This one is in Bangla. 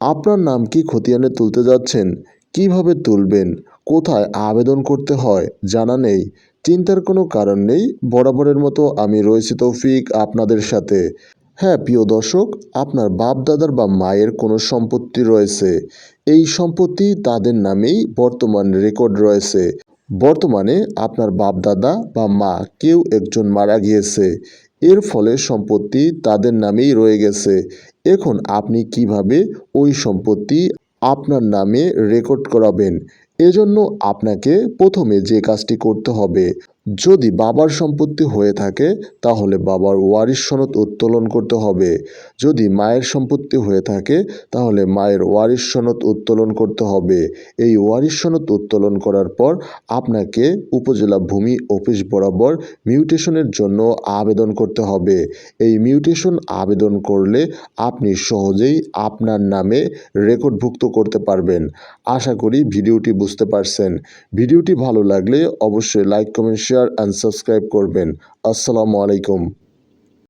আপনার নাম কি খতিয়ানে তুলতে যাচ্ছেন? কীভাবে তুলবেন? কোথায় আবেদন করতে হয়? জানা নেই। চিন্তার কোনো কারণ নেই। বরাবরের মতো আমি রয়েছি তৌফিক আপনাদের সাথে। হ্যাঁ প্রিয় দর্শক, আপনার বাপ দাদার বা মায়ের কোনো সম্পত্তি রয়েছে। এই সম্পত্তি তাদের নামেই বর্তমান রেকর্ড রয়েছে। বর্তমানে আপনার বাপ দাদা বা মা কেউ একজন মারা গিয়েছে। এর ফলে সম্পত্তি তাদের নামেই রয়ে গেছে। এখন আপনি কীভাবে ওই সম্পত্তি আপনার নামে রেকর্ড করাবেন? এজন্য আপনাকে প্রথমে যে কাজটি করতে হবে, যদি বাবার সম্পত্তি হয়ে থাকে, তাহলে বাবার ওয়ারিশ সনদ উত্তোলন করতে হবে। যদি মায়ের সম্পত্তি হয়ে থাকে, তাহলে মায়ের ওয়ারিশ সনদ উত্তোলন করতে হবে। এই ওয়ারিশ সনদ উত্তোলন করার পর আপনাকে উপজেলা ভূমি অফিস বরাবর মিউটেশনের জন্য আবেদন করতে হবে। এই মিউটেশন আবেদন করলে আপনি সহজেই আপনার নামে রেকর্ডভুক্ত করতে পারবেন। আশা করি ভিডিওটি বুঝতে পারছেন। ভিডিওটি ভালো লাগলে অবশ্যই like comment share and subscribe করবেন। আসসালামু আলাইকুম।